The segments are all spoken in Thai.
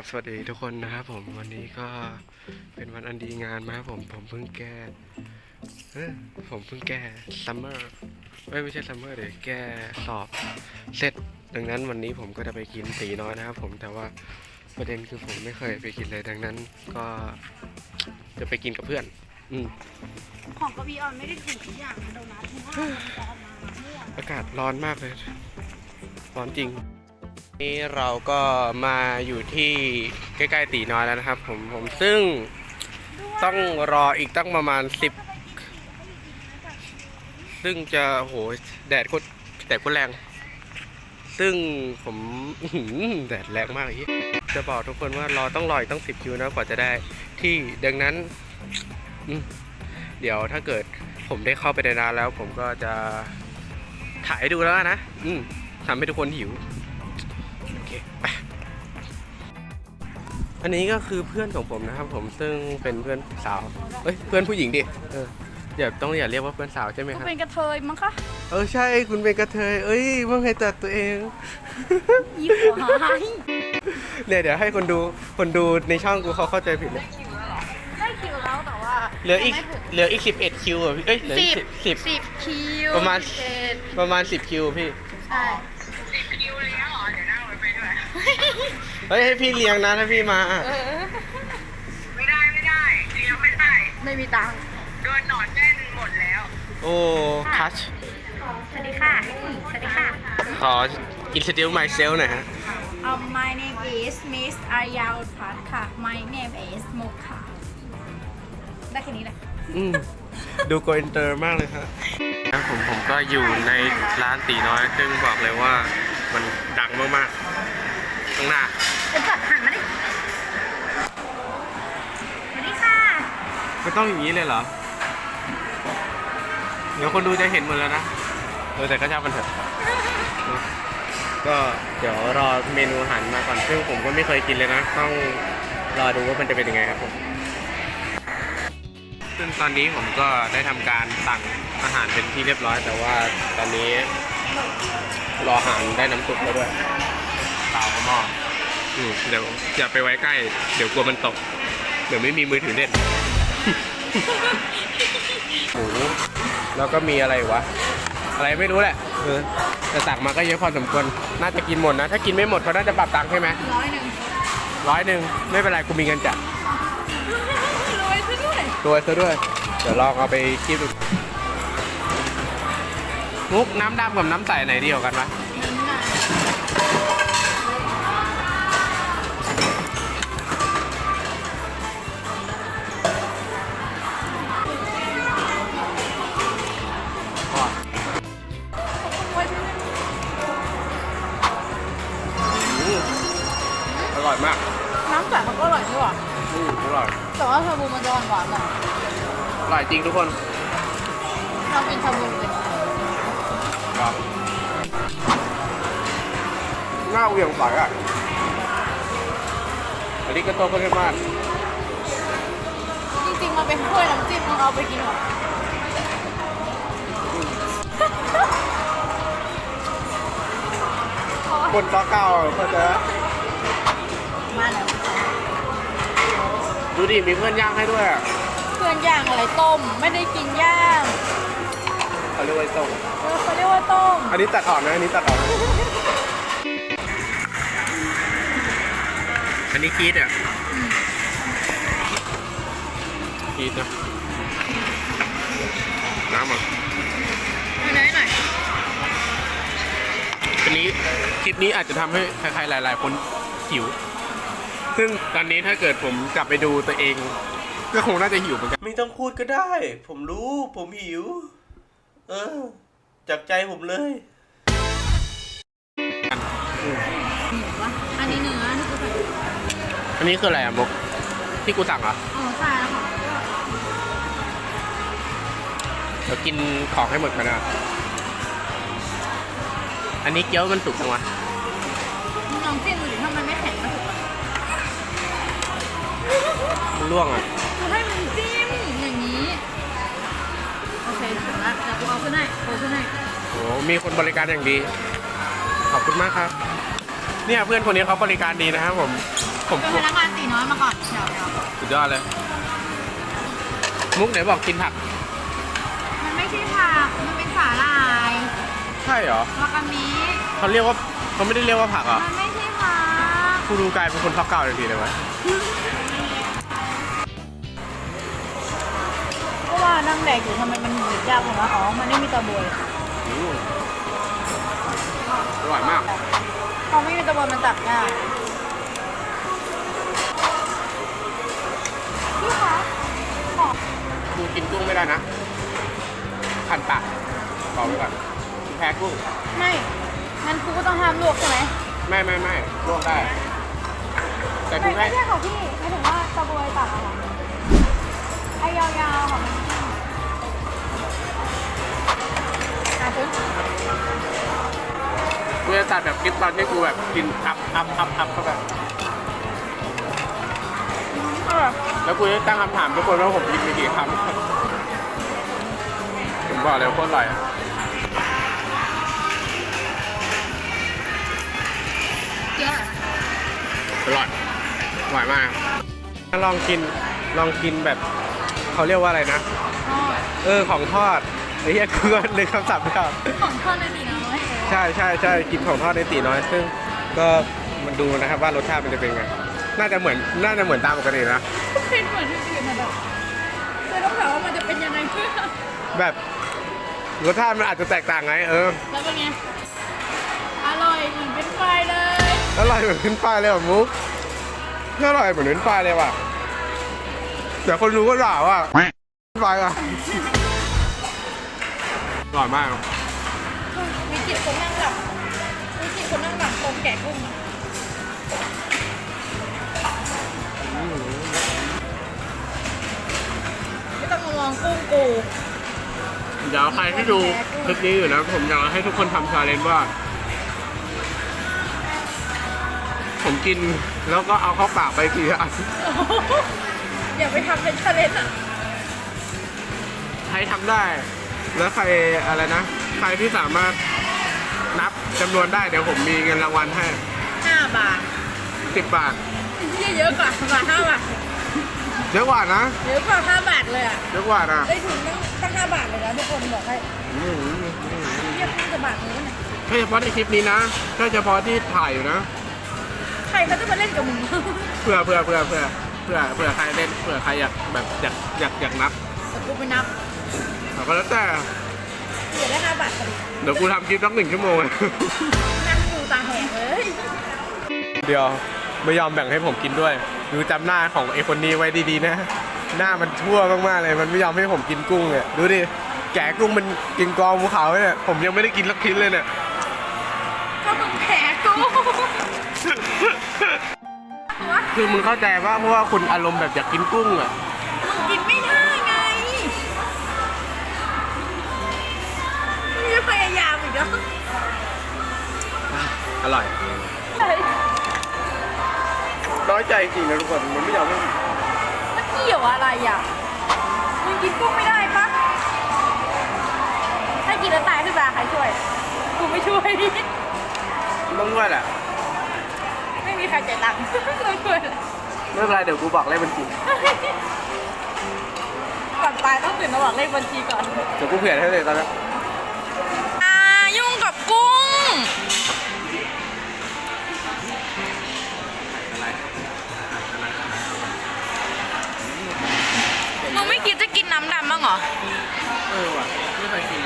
บสวัสดีทุกคนนะครับผมวันนี้ก็เป็นวันอันดีงานมาครับผมผมเพิ่งแก้เอ้ยผมเพิ่งแก้ซัมเมอร์ไม่ไม่ใช่ซัมเมอร์เดี๋ยวแก้สอบเสร็จดังนั้นวันนี้ผมก็จะไปกินตีน้อยนะครับผมแต่ว่าประเด็นคือผมไม่เคยไปกินเลยดังนั้น ก็จะไปกินกับเพื่อน อืมของกระบี่ออนไม่ได้ถูกทุกอย่างนะโดนัทเพราะว่ามันจะเอามาเมื่ออากาศร้อนมากเลยร้อนจริง นี่เราก็มาอยู่ที่ใกล้ๆตีน้อยแล้วนะครับ ผมผมซึ่งต้องรออีกตั้งประมาณ10ซึ่งจะโหแดดโคตรแดดโคตรแรง ซึ่งผมแดดแรงมากอีจะบอกทุกคนว่ารอต้องรออีกตั้ง10คิวนะกว่าจะได้ที่ดังนั้นเดี๋ยวถ้าเกิดผมได้เข้าไปในร้านแล้ว ผมก็จะถ่ายให้ดูแล้วนะทำให้ทุกคนหิว เคไปอันนี้ก็คือเพื่อนของผมนะครับ ผมซึ่งเป็นเพื่อนสาวเอ้ยเพื่อนผู้หญิงดิเอออย่าต้องอย่าเรียกว่าเพื่อนสาวใช่ไหมครับเป็นกระเทยมั้งคะเออใช่คุณเป็นกระเทยเอ้ยว่าไงจัดตัวเองยี่หัวหายเนี่ยเดี๋ยวให้คนดูคนดูในช่องกูเขาเข้าใจผิดเลยได้คิวแล้วแต่ว่าเหลืออีกเหลืออีกสิบเอ็ดคิวอะพี่เอ้ยเหลืออีกสิบสิบ คิวประมาณเจ็ดประมาณสิบคิวพี่ ใช่ เฮ้ยให้พี่เลี้ยงนะถ้าพี่มาอะไม่ได้ไม่ได้เลี้ยงไม่ได้ไม่มีตังค์โดนหนอนเล่นหมดแล้ว โอ้ทัชสวัสดีค่ะ สวัสดีค่ะ ขอ introduce myself หน่อยฮะ Um, my name is Miss Arya Utpat ค่ะ My name is Muk ค่ะ ได้แค่นี้แหละ อืมดูโกอินเตอร์มากเลยครับผมผมก็อยู่ในร้านตีน้อยซึ่งบอกเลยว่ามันดังมากๆ ข้างหน้าเป็นปัดหันมาดิสวัสดีค่ะไม่ต้องอย่างนี้เลยเหรอ เดี๋ยวคนดูจะเห็นหมดแล้วนะเออแต่ก็ช่างมันเถอะเนอะก็เดี๋ยวรอเมนูอาหารมาก่อนซึ่งผมก็ไม่เคยกินเลยนะ ต้องรอดูว่ามันจะเป็นยังไงครับผมซึ่งตอนนี้ผมก็ได้ทำการสั่งอาหารเป็นที่เรียบร้อย แต่ว่าตอนนี้รออาหารได้น้ำซุปแล้วด้วยเปล่าก็ หม้ออืมเดี๋ยวอย่าไปไว้ใกล้ เดี๋ยวกลัวมันตก เดี๋ยวไม่มีมือถือเล่น หมูแล้วก็มีอะไรวะ อะไรไม่รู้แหละเออแต่สั่งมาก็เยอะพอสมควร น่าจะกินหมดนะ ถ้ากินไม่หมดเขาน่าจะปรับตังค์ใช่ไหมร้อยหนึ่งร้อยหนึ่งไม่เป็นไรกูมีเงินจ่ายรวยซะด้วยตัวซะด้วย เดี๋ยวลองเอาไปคิดดูมุกน้ำดำกับน้ำใสไหนดีกว่ากันวะ บูมันจะหวานๆหน่อยอร่อยจริงทุกคนเรากินชาบูเลยครับหน้าเหวี่ยงใสอะอันนี้ก็โตขึ้นมากจริงๆมันเป็นถ้วยน้ำจิ้มมันเอาไปกินหรอคนต่อเก้าก็จะมา ดูดิมีเพื่อนย่างให้ด้วยอะเพื่อนย่างอะไรต้ม ไม่ได้กินย่างเขาเรียกว่าไอ้ต้มเออเขาเรียกว่าต้ม อันนี้ตัดออกนะอันนี้ตัดออกอันนี้คีดอะคีดนะน้ำอะเอาไหนหน่อยอันนี้คลิปนี้อาจจะทำให้ใครๆหลาย ๆ คนหิว ซึ่งตอนนี้ถ้าเกิดผมกลับไปดูตัวเอง ก็คงน่าจะหิวเหมือนกัน ไม่ต้องพูดก็ได้ ผมรู้ผมหิว เออ จากใจผมเลย หมูวะอันนี้เนื้อที่กูใส่อันนี้คืออะไรอะมกที่กูสั่งเหรอะอ๋อใช่แล้วค่ะเดี๋ยวกินของให้หมดกันนะอันนี้เกี๊ยวมันสุกจังวะมึงลองจิ้มดูดิถ้ามันไม่ มันร่วงอะกูให้มึงจิ้มอย่างนี้ โอเคถูกแล้วเดี๋ยวกูเอาขึ้นให้เอาขึ้นให้โอ้มีคนบริการอย่างดี ขอบคุณมากครับ เนี่ยเพื่อนคนนี้เขาบริการดีนะครับผม ผมเป็นพนักงานตีน้อยมาก่อนเดี๋ยวเดี๋ยวสุดยอดเลย มุกไหนบอกกินผัก มันไม่ใช่ผัก มันเป็นสาหร่ายใช่เหรอ วากามิเขาเรียกว่าเขาไม่ได้เรียกว่าผักเหรอมันไม่ใช่ผัก กูดูกลายเป็นคนพักเก่าทันทีเลยวะ ว่านั่งแดกอยู่ทำไมมันหนีบยากเหรออ๋อ มันไม่มีตะบวยอืมอร่อยมาก พอไม่มีตะบวยมันตัดง่ายพี่คะขอกูกินกุ้งไม่ได้นะขันปากบอกไว้ก่อนกูแพ้กุ้งไม่งั้นกูก็ต้องห้ามลวกใช่ไหมไม่ไม่ไม่ลวกได้ แต่กูไม่แพ้ไม่ใช่ของพี่ไม่ถึงว่าตะบวยตัดอะค่ะไอยาวๆของมัน กูจะตัดแบบคลิปตอนที่กูแบบกินอัพอัพอัพอัพเข้าไปแล้วกูจะตั้งคำถามทุกคนว่าผมกินไปกี่คำผมบอกเลยว่าโคตรอร่อยอะอร่อยอร่อยมาก ลองกิน ลองกินแบบ เขาเรียกว่าอะไรนะอ๋อเออ ของทอด อ้เหี้ยคือนึกคำศัพท์ไม่ออกของทอดในตีน้อยใช่ใช่ใช่กินของทอดในตีน้อย ซึ่งก็มันดูนะครับว่ารสชาติมันจะเป็นไง น่าจะเหมือนน่าจะเหมือนตามปกตินะเป็นเหมือนที่อื่นนะแบบเลยต้องถามว่ามันจะเป็นยังไงเพื่อแบบรสชาติมันอาจจะแตกต่างไง เออ แล้วเป็นไง อร่อยเหมือนเป็นไฟเลยอร่อยเหมือนขึ้นฟ้ายเลยว่ะมุกอร่อยเหมือนขึ้นฟ้ายเลยว่ะแต่คนรู้ก็ด่าว่าขึ้นฟ้ายอะ อร่อยมากมีจิตคนนั่งหลับมีจิตคนนั่งหลับตรงแกะกุ้งไม่ต้องมามองกุ้งกูเดี๋ยวใครที่ดูคลิปนี้อยู่นะผมอยากให้ทุกคนทำชาเลนจ์ว่า ผมกินแล้วก็เอาเข้าปากไปทีละอันอย่าไปทำเป็นชาเลนจ์อะใครทำได้ แล้วใครอะไรนะ ใครที่สามารถนับจำนวนได้เดี๋ยวผมมีเงินรางวัลให้ห้าบาทสิบบาท เยอะเยอะกว่าบาทห้าบาทเยอะกว่านะ เยอะกว่าห้าบาทเลยอะเยอะกว่านะได้ถึงตั้งตั้งห้าบาทเลยนะทุกคนบอกให้อืมอืมอืมเรียกมันจะบาทเลยนะแค่เฉพาะในคลิปนี้นะแค่เฉพาะที่ถ่ายอยู่นะ ใครเขาจะมาเล่นกับมึงเพื่อเพื่อเพื่อเพื่อเพื่อเพื่อใครเล่นเพื่อใครอยากแบบอยากอยากอยากนับ แต่กูไปนับ แต่ก็แล้วแต่เหลือได้ห้าบาทพอดีเดี๋ยวกูทำคลิปสักหนึ่งชั่วโมง นั่งดูตาแหกเลยเดี๋ยวไม่ยอมแบ่งให้ผมกินด้วยดูจำหน้าของไอ้คนนี้ไว้ดีๆนะ หน้ามันทั่วมากๆเลย มันไม่ยอมให้ผมกินกุ้งเนี่ยดูดิแกะกุ้งมันกินกองภูเขาเนี่ยผมยังไม่ได้กินสักชิ้นเลยเนี่ย ก็มึงแผลกูคือมึงเข้าใจว่าเพราะว่าคุณอารมณ์แบบอยากกินกุ้งอะ ยามอีกแล้วอร่อย น้อยใจจริงนะทุกคน มันไม่ยอมให้มันเกี่ยวอะไรอะมึงกินกุ้งไม่ได้ปะถ้ากินแล้วตายขึ้นมาใครช่วย กูไม่ช่วยต้องด้วยแหละไม่มีใครจ่ายตังค์ไม่ช่วยเลยไม่เป็นไรเดี๋ยวกูบอกเลขบัญชีก่อนตายต้องตื่นมาบอกเลขบัญชีก่อน เดี๋ยวกูเผื่อให้เลยตอนนี้ นน้ำดำบ้างเหรอ เออว่ะไม่เคยกิน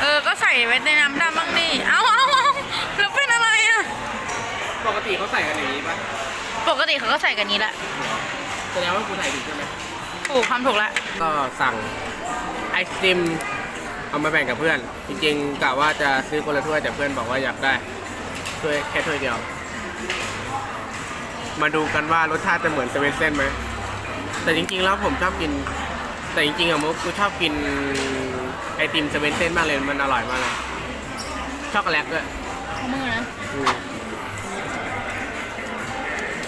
เออ ก็ใส่ไว้ในน้ำดำบ้างนี่เอาเอาเอาแล้วเป็นอะไรอะ ปกติเขาใส่กันอย่างนี้ปะปกติเขาก็ใส่กันนี้แหละ แสดงว่ากูใส่ถูกใช่ไหมถูกคำถูกแล้วก็สั่งไอศครีมเอามาแบ่งกับเพื่อน จริงๆกะว่าจะซื้อคนละถ้วยแต่เพื่อนบอกว่าอยากได้ถ้วยแค่ถ้วยเดียว มาดูกันว่ารสชาติจะเหมือนเซเว่นเส้นไหมแต่จริงๆแล้วผมชอบกิน แต่จริงๆอะมุกกูชอบกินไอติมเซเว่นเส้นมากเลยมันอร่อยมากเลยช็อกโกแลตด้วยของมือนะอืม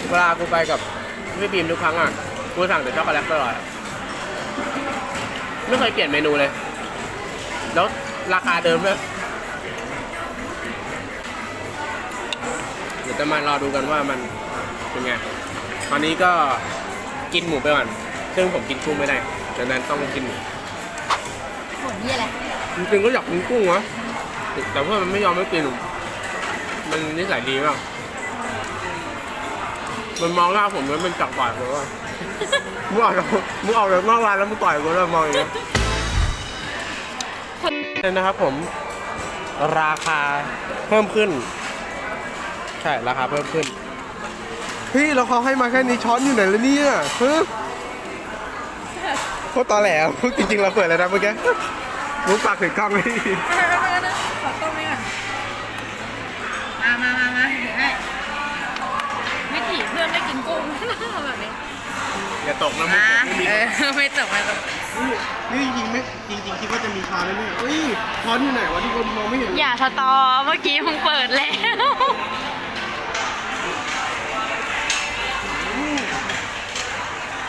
เวลากูไปกับพี่บีมทุกครั้งอะกูสั่งแต่ช็อกโกแลตตลอดอะไม่เคยเปลี่ยนเมนูเลย แล้วราคาเดิมด้วยเดี๋ยวจะมารอดูกันว่ามันเป็นไง ตอนนี้ก็กินหมูไปก่อน ซึ่งผมกินกุ้งไม่ได้ ดังนั้นต้องกินหมูผลนี่อะไรจริงๆก็อยากกินกุ้งวะแต่เพื่อนมันไม่ยอมไม่กินมันนิสัยดีมากมันมองหน้าผมแล้วมันจับปากผมว่ามึงออกจากมึงออกจากนอกร้านแล้วมึงต่อยกูแล้วมองอย่างเงี้ยเนี่ยนะครับผมราคาเพิ่มขึ้น ใช่ราคาเพิ่มขึ้นเฮ้ยแล้วเขาให้มาแค่นี้ช้อนอยู่ไหนแล้วเนี่ยเฮ้ย โคตรตอแหลอะจริงๆ เราเปิดแล้วนะเมื่อกี้มุกปากถึงกล้องเลยขอต้มนี่ก่อนมามามามาเดี๋ยวให้ไม่ถีบเพื่อนไม่กินกุ้งแบบนี้อย่าตกนะมุกอะไม่มีเออไม่ตกไม่ตกนี่จริงๆไม่จริงๆคิดว่าจะมีช้อนแล้วเนี่ยเฮ้ยช้อนอยู่ไหนวะที่คนมองไม่เห็นอย่าสตอเมื่อกี้มึงเปิดแล้ว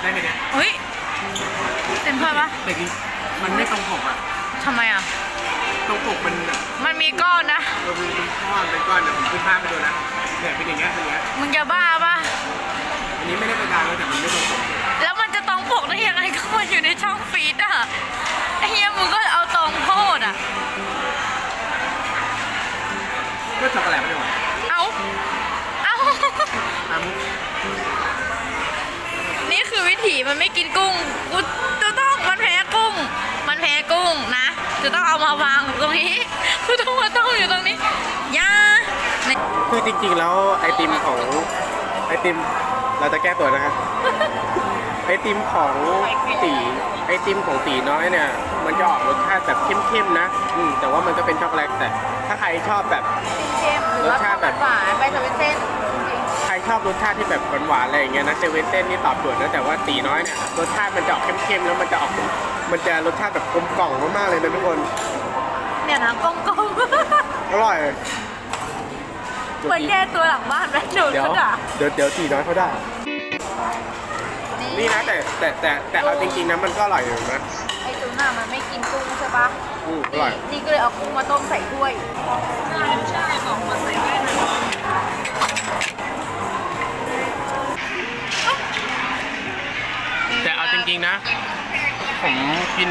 ได้ไงเนี่ยเฮ้ย เต็มถ้วยปะแต่จริงมันไม่ตรงปกอะทำไมอะ ตรงปกมันอะมันมีก้อนนะ เราเป็นก้อนเป็นก้อนเดี๋ยวผมขึ้นภาพไปดูนะเนี่ยเป็นอย่างเงี้ยเป็นอย่างเงี้ยมึงจะบ้าปะอันนี้ไม่ได้เป็นการเลยแต่มันไม่ตรงปกแล้วมันจะตรงปกได้ยังไงก็มันอยู่ในช่องฟีดอะไอ้เฮียมึงก็เอาตรงโคตรอะ ก็ช็อกโกแลตไม่ได้หรอเอา เอา ตามมุกนี่คือวิถีมันไม่กินกุ้งกูจะต้อง มันแพ้กุ้ง มันแพ้กุ้งนะ จะต้องเอามาวางตรงนี้กูต้องมาต้มอยู่ตรงนี้อย่าเนี่ยคือจริงๆแล้วไอติมของไอติมเราจะแก้ตัวนะครับไอติมของตีไอติมของตีน้อยเนี่ย มันจะออกรสชาติแบบเข้มๆนะอืมแต่ว่ามันก็เป็นช็อกโกแลตแต่ ถ้าใครชอบแบบเข้มหรือว่ารสชาติแบบหวานไปจะเป็นเส้นจริงใคร ชอบรสชาติที่แบบหวานๆอะไรอย่างเงี้ยนะเซเว่นเต้นนี่ตอบโจทย์นะแต่ว่าตีน้อยเนี่ยรสชาติมันจะออกเข้มๆแล้วมันจะออกมันจะรสชาติแบบกลมกล่อมมากๆเลยนะทุกคนๆเนี่ยนะกงกงอร่อยเหมือนแก้ตัวหลังบ้านแม่หนูเดี๋ยวก็ด่าเดี๋ยวเดี๋ยวตีน้อยเขาได้นี่นะแต่แต่แต่แต่เอาจริงๆนะมันก็อร่อยอยู่นะไอ้จูน่ามันไม่กินกุ้งใช่ปะอืมอร่อยนี่ก็เลยเอากุ้งมาต้มใส่ถ้วยแต่เอาจ ริงๆนะ ผมกิน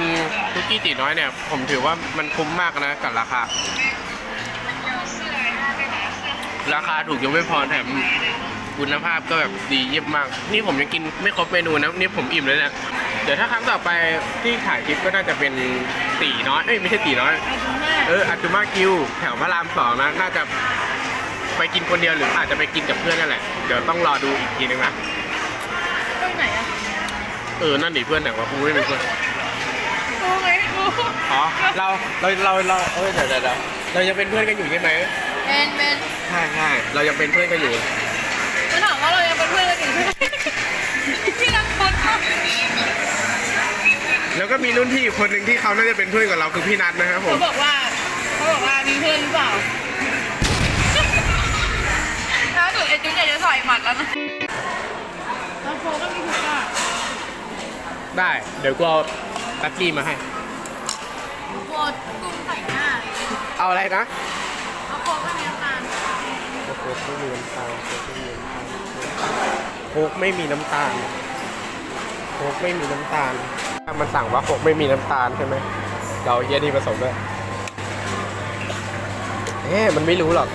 คุกกี้ตีน้อยเนี่ย ผมถือว่ามันคุ้มมากนะกับราคา ราคาถูกยังไม่พอแถมคุณภาพก็แบบดีเยี่ยมมาก นี่ผมยังกินไม่ครบเมนูนะ นี่ผมอิ่มเลยเนะเดี๋ยวถ้าครั้งต่อไปที่ถ่ายคลิปก็น่าจะเป็นตีน้อย เอ้ยไม่ใช่ตีน้อยไอ้จูน่าเอออาจูมากิวแถวพระรามสองนะ น่าจะไปกินคนเดียวหรืออาจจะไปกินกับเพื่อนนั่นแหละ เดี๋ยวต้องรอดูอีกทีนึงนะตรงไหนอะ เออ นั่นดิเพื่อนแต่ว่ากูไม่มีเพื่อนกูไงกูอ๋อเราเราเราเราเออเดี๋ยวเดี๋ยวเดี๋ยวเรายังเป็นเพื่อนกันอยู่ใช่ไหมเป็นเป็นใช่ใช่เรายังเป็นเพื่อนกันอยู่มันถามว่าเรายังเป็นเพื่อนกันอยู่ใช่ไหมพี่นักคนเขาแล้วก็มีรุ่นพี่อีกคนหนึ่งที่เขาน่าจะเป็นเพื่อนกับเราคือพี่นัทนะครับผมบอกว่าเขาบอกว่ามีเพื่อนหรือเปล่าถ้าสุดไอ้จุ๊นอยากจะใส่หมัดแล้วนะแล้วโฟก็มีทุกอย่าง ได้ เดี๋ยวกูเอาตักกี้มาให้โฟกุ้งใส่หน้าเอาอะไรนะเอาโฟก็มีน้ำตาลโค้กไม่มีน้ำตาลโค้กไม่มีน้ำตาลโค้กไม่มีน้ำตาลถ้ามันสั่งว่าโค้กไม่มีน้ำตาลใช่ไหมเราเอาเฮียนี่ผสมด้วยเอ๊ะมันไม่รู้หรอก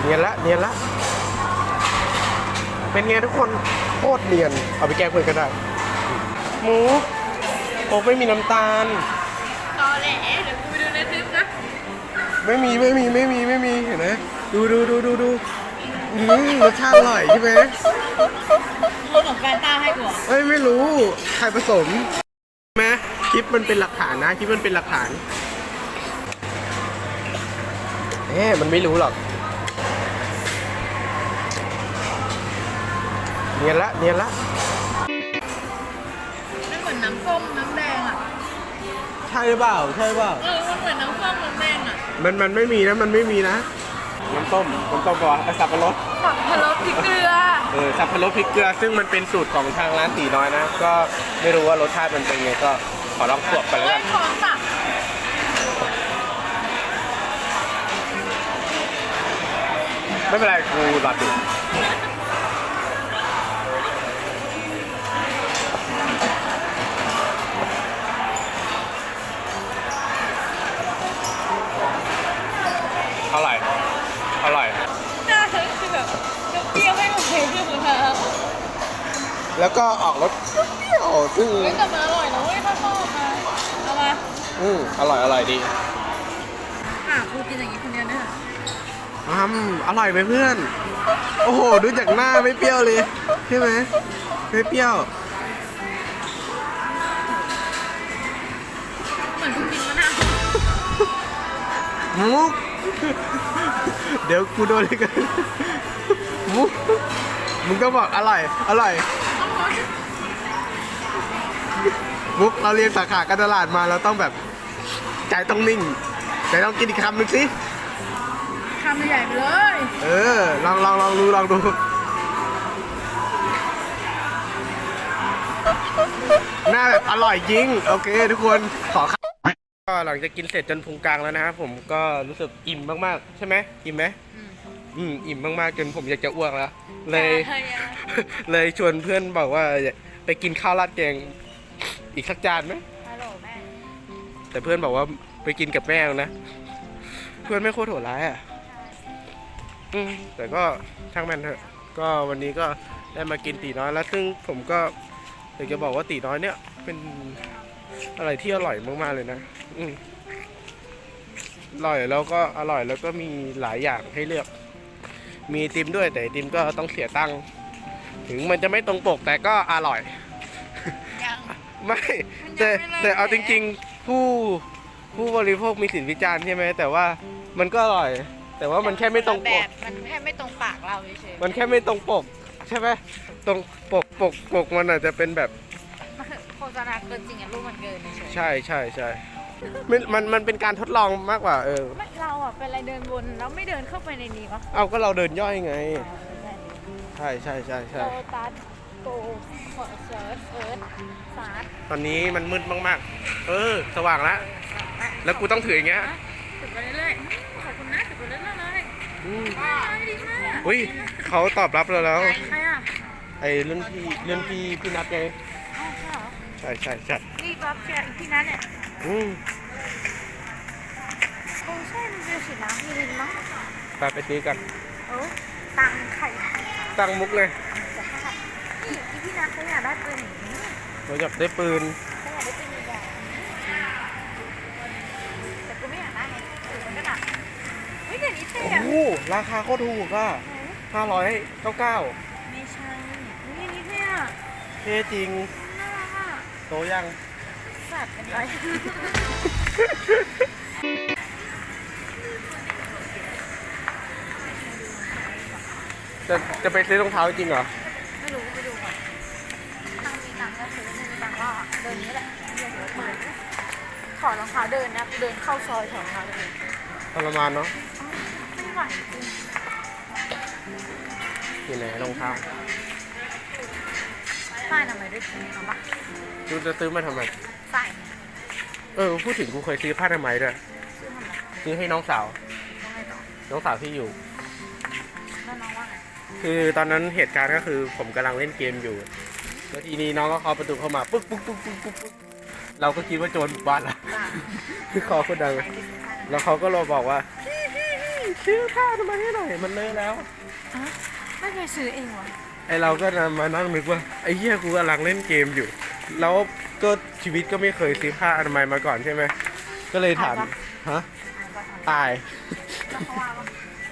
เนียนละเนียนละ เป็นไงทุกคนโคตรเนียน เอาไปแก้เพื่อนก็ได้ หมูโค้กไม่มีน้ำตาล ตอแหลเดี๋ยวกูไปดูในคลิปนะไม่มีไม่มีไม่มีไม่มีเห็นไหมดูดูดูดูดูอืมรสชาติอร่อยใช่ไหมคนของแฟนต้าให้กูเหรอเอ้ยไม่รู้ใครผสมไหมคลิปมันเป็นหลักฐานนะคลิปมันเป็นหลักฐานเอ๊ะมันไม่รู้หรอก เนียนละเนียนละมันเหมือนน้ำส้มน้ำแดงอะใช่หรือเปล่าใช่หรือเปล่า เออมันเหมือนน้ำส้มน้ำแดงอะมันมันไม่มีนะมันไม่มีนะ น้ำต้มน้ำต้มก่อนสับปะรดสับพะรดพริกเกลือเออสับปะรดพริกเกลือซึ่งมันเป็นสูตรของทางร้านตีน้อยนะ ก็ไม่รู้ว่ารสชาติมันเป็นไงก็ขอลองสวบกันแล้วเฮ้กัยนของสับไม่เป็นไรกูหลับอยู่ แล้วก็ออกรสเปรี้ยวซึ่งเฮ้ยแต่มันอร่อยนะเว้ยถ้าชอบนะเอามาอืมอร่อยอร่อยดีอะกูกินอย่างนี้คนเดียวเนี่ยอืมอร่อยไหมเพื่อน โอ้โห ดูจากหน้าไม่เปรี้ยวเลยใช่ไหมไม่เปรี้ยว เหมือนกูกินมะนาวมุก เดี๋ยวกูโดนเลยกันมุกมึงก็บอกอร่อย อร่อย มุกเราเรียนสาขาการตลาดมาเราต้องแบบใจต้องนิ่งใจต้องกินอีกคำหนึ่งสิคำใหญ่ไปเลย เออ ลองลองลองดูลองดูหน้าแบบอร่อยจริง โอเค ทุกคนขอครับก็หลังจากกินเสร็จจนพุงกลางแล้วนะครับผมก็รู้สึกอิ่มมากๆ ใช่ไหมอิ่มไหมอืมอิ่มมากๆ จนผมอยากจะอ้วกแล้ว เลย เลยชวนเพื่อนบอกว่าไปกินข้าวราดแกงอีกสักจานไหมฮัลโหลแม่ แต่เพื่อนบอกว่าไปกินกับแม่นะ เพื่อนไม่โคตรโหดร้ายอะอืมแต่ก็ช่างมันเถอะ ก็วันนี้ก็ได้มากินตีน้อยแล้ว ซึ่งผมก็อยากจะบอกว่าตีน้อยเนี่ย เป็นอะไรที่อร่อยมากๆเลยนะ อืมอร่อยแล้วก็อร่อยแล้วก็มีหลายอย่างให้เลือก มีไอติมด้วยแต่ไอติมก็ต้องเสียตังค์ถึงมันจะไม่ตรงปกแต่ก็อร่อย ยัง ไม่มันยังแต่ไม่เลิกแต่เอาแหจละริงๆผู้ผู้บริโภคมีสิทธิวิจารณ์ใช่ไหมแต่ว่ามันก็อร่อย แต่ว่ามันแค่ไม่ตรงปแบก บมันแค่ไม่ตรงปากเราเฉยๆมันแค่ไม่ตรงปก ใช่ไหมตรงปกปกปกมันอาจจะเป็นแบบมันโฆษณาเกินจริงอะรูปมันเกินเฉยๆใช่ใช่ใช่มันมันมันเป็นการทดลองมากกว่าเออไม่เรา อะเป็นอะไรเดินวนแล้วไม่เดินเข้าไปในนี้วะเอาก็เราเดินย่อยไง ใช่ใช่ใช่ใช่ โตตัสโกขอเซิร์ชเอิร์ธฟาสตอนนี้มันมืดมากๆ เออ สว่างแล้วแล้วกูต้องถืออย่างเงี้ยถึงไปเรื่อยๆขอบคุณนะถึงไปเรื่อยๆเลยอืมว้าวดีมากอุ้ยเขาตอบรับเราแล้ว ใครอะไอ้รุ่นพี่รุ่นพี่พี่นัทไง อ้าวใช่เหรอใช่ใช่ใช่นี่รับเชียร์อีกที่นั้นเนี่ยอืม โอ้ใช่มันเป็นสีน้ำมีลินมั้งไปไปซื้อกันเออตังไข่ตั้งมุกเลยจะให้นี่อีพี่นัทเขาอยากได้ปืนอย่างนี้เราอยากได้ปืนเขาอยากได้ปืนใหญ่ๆแต่กูไม่อยากได้ไงปืนมันก็หนักเฮ้ยเดี๋ยวนี้เท่โอ้อะโหราคาโคตรถูกอะห้าร้อยเก้าเก้าไม่ใช่นี่นี่เท่อะเท่จริง น่ารักอะโตยัง สัตว์เป็นไร จะจะไปซื้อรองเท้าจริงเหรอ ไม่รู้ไปดูก่อนตังค์มีตังค์ก็ซื้อไม่มีตังค์ก็เดินนี้แหละเรียกหัวเปิดขอรองเท้าเดินนะเดินเข้าซอยแถวนั้นเลยทรมานเนาะไม่ไหวจริงอยู่ไหนรองเท้าป้ายทำไมด้วยเอาปะดูจะซื้อมาทำไมใส่เออพูดถึงกูเคยซื้อผ้าทำไมยด้วยซื้อทำไมซื้อให้น้องสาว ต้องให้ต่อน้องสาวที่อยู่ คือตอนนั้นเหตุการณ์ก็คือผมกำลังเล่นเกมอยู่ แล้วทีนี้น้องก็เคาะประตูเข้ามาปุ๊บปุ๊บปุ๊บปุ๊บปุ๊บปุ๊บเราก็คิดว่าโจรบุกบ้านละจ้าคือคอคนดังใครไปซื้อผ้านะแล้วเขาก็รอบอกว่าพี่พี่พี่ซื้อผ้าทำไมให้หน่อยมันเลอะแล้วอะไม่เคยซื้อเองวะไอเราก็มานั่งนึกว่าไอ้เหี้ยกูกำลังเล่นเกมอยู่ แล้วก็ชีวิตก็ไม่เคยซื้อผ้าอนามัยมาก่อนใช่ไหมก็เลยถามฮะอ่านก็ทำตาย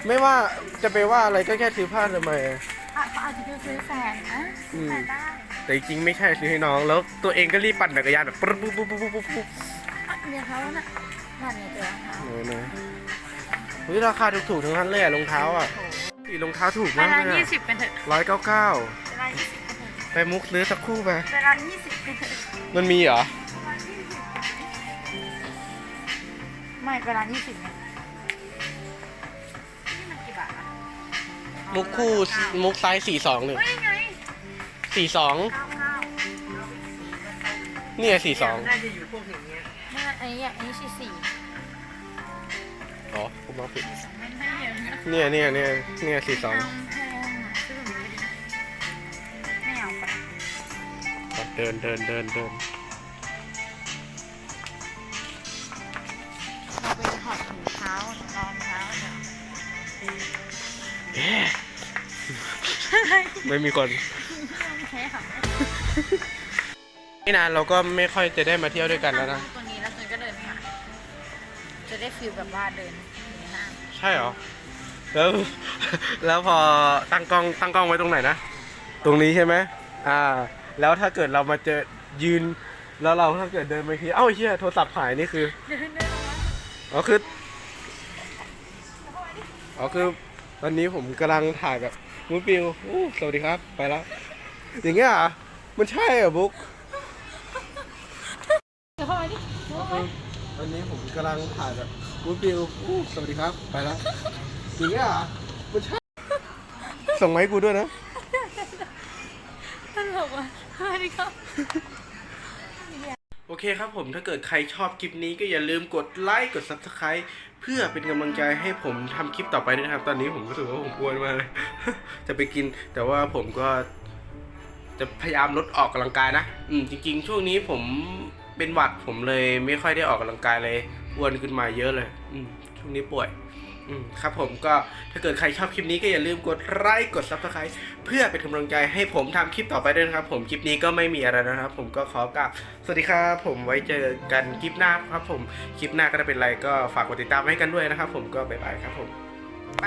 แล้วเขาว่าว่าไม่ว่าจะไปว่าอะไรก็แค่ซื้อผ้าอนามัยอะอะเขาอาจจะซื้อแฟนนะซื้อแฟนได้แต่จริงๆไม่ใช่ซื้อให้น้อง แล้วตัวเองก็รีบปั่นจักรยานแบบปุ๊บปุ๊บปุ๊บปุ๊บปุ๊บปุ๊บอะเดี๋ยวเขาน่ะนั่นไงเจอรองเท้าโอ้โหนะเฮ้ยราคาถูกๆทั้งนั้นเลยอะรองเท้าอะอีรองเท้าถูกเวมากลาเลยยี่อะสิบเป็นเถอะร้อยเก้าเก้าเวลายี่สิบเป็นเถอะไปมุกซื้อสักคู่ไป เวลายี่สิบเป็นเถอะมันมีเหรอ ไม่เวลายี่สิบเนี่ย มุกคู่มุกไซส์สี่สองหนึ่งเฮ้ยไงสี่สองเก้าเก้าเนี่ยสี่สองน่าจะอยู่พวกอย่างเงี้ยไม่อันนี้อะอันนี้สี่สี่โอ๋อผมมาผิดมันไม่เห็นนะเนี่ยเนี่ยเนี่ยเนี่ยสี่สองลำโพงอะซื้อแบบนี้ไม่เอาไปเดินเดินเดินเดิน ไม่มีคนแพ้ค่ะไม่นานเราก็ไม่ค่อยจะได้มาเที่ยวด้วยกันแล้วนะตัวนี้แล้วตัวก็เดินผ่านจะได้ฟีลแบบว่าเดินอยู่ในห้างใช่เหรอแล้วแล้วพอตั้งกล้องตั้งกล้องไว้ตรงไหนนะตรงนี้ใช่ไหมอ่า แล้วถ้าเกิดเรามาเจอยืน แล้วเราถ้าเกิดเดินไปทีเอ้าไอ้เฮียโทรศัพท์หายนี่คือเดินเดินออกมาอ๋อคืออ๋อคือตอนนี้ผมกำลังถ่ายแบบ มูดฟิลอู้สวัสดีครับ ไปแล้ว อย่างเงี้ยเหรอมันใช่เหรอบุ๊กเดี๋ยวเข้ามาดิเดี๋ยวเข้ามาตอนนี้ผมกำลังถ่ายแบบมูดฟิลอู้สวัสดีครับ ไปแล้ว อย่างเงี้ยเหรอมันใช่ ส่งมาให้กูด้วยนะ ตลกอะสวัสดีครับ โอเคครับผมถ้าเกิดใครชอบคลิปนี้ก็อย่าลืมกดไลค์กด Subscribe เพื่อเป็นกำลังใจให้ผมทำคลิปต่อไปด้วยนะครับ ตอนนี้ผมรู้สึกว่าผมอ้วนมากเลยจะไปกินแต่ว่าผมก็จะพยายามลดออกกำลังกายนะ อืมจริง ๆ ช่วงนี้ผมเป็นหวัดผมเลยไม่ค่อยได้ออกกำลังกายเลยอ้วนขึ้นมาเยอะเลย อืมช่วงนี้ป่วย ครับผมก็ถ้าเกิดใครชอบคลิปนี้ก็อย่าลืมกดไลค์กดซับสไคร b ์เพื่อเป็นกำลังใจให้ผมทำคลิปต่อไปด้วยครับ ผมคลิปนี้ก็ไม่มีอะไรนะครับ ผมก็ขอกลับสวัสดีครับผมไว้เจอกันคลิปหน้าครับ ผมคลิปหน้าก็จะเป็นไรก็ฝากกดติดตามให้กันด้วยนะครับ ผมก็บ๊ายบายครับผมไป